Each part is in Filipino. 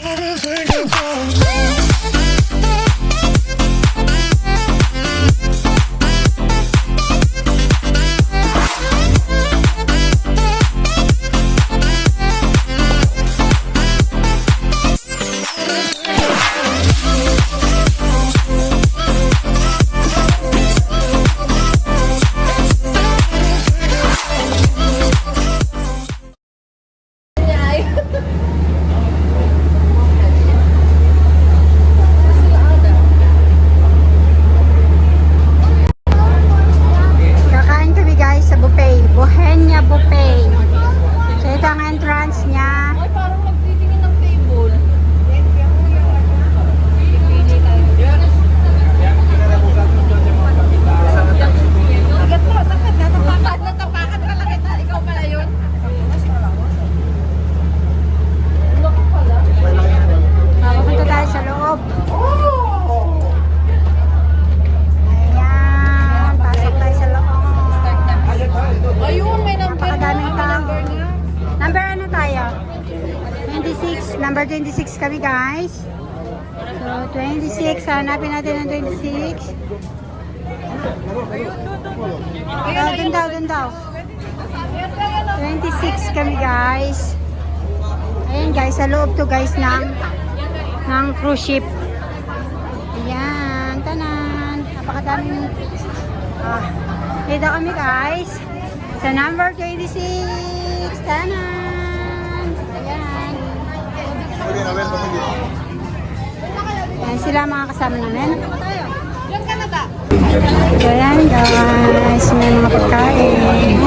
Motherfucker. Ang entrance niya. Ay, parang nagtitingin ng table. Agat mo, sakit. Natapakan, natapakan ka lang kita. Ikaw pala yun. Laki pala. Pupunta tayo sa loob. Ayan. Pasok tayo sa loob. Ayun, may number na. Napakadaming May tao. number na. Number ano tayo? 26. Number 26 kami guys. So 26. Hanapin natin ang 26. Oh, dun daw, dun daw. 26 kami guys. Ayan guys, sa loob to guys ng ng cruise ship. Ayan, tanan. Napakadaming ah, dito kami guys. Sa number 26. Tanan. Ayan sila mga kasama namin. So ayan guys, may mga pagkain.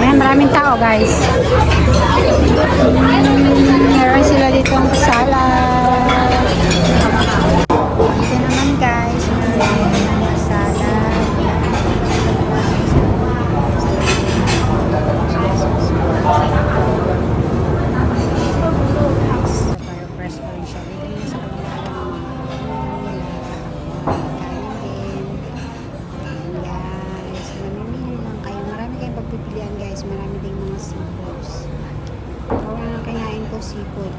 Ayan, maraming tao guys. Meron sila dito ang salad. Guys. Marami ding mga seafoods. Ako lang kinain ko seafood.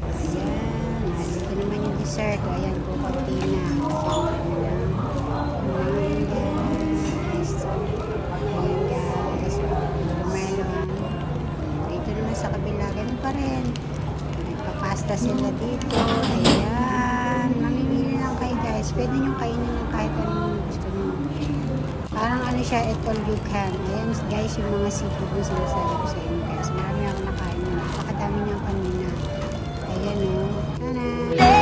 Ayan. Dito naman yung dessert. Ayan po, konti na. Ayan, guys. Ayan. Dito naman sa kabila. Ganun pa rin. Nagpapasta sila dito. Ayan. Mamimili lang kayo guys. Pwede nyo kainin ng kahit anong gusto. Parang ano siya, it all you can. Ayan guys, yung mga seafood na sinasabi ko sa inyo guys. Marami akong nakain na. Napakadami niya kanina. Ayan o. Oh. Tana!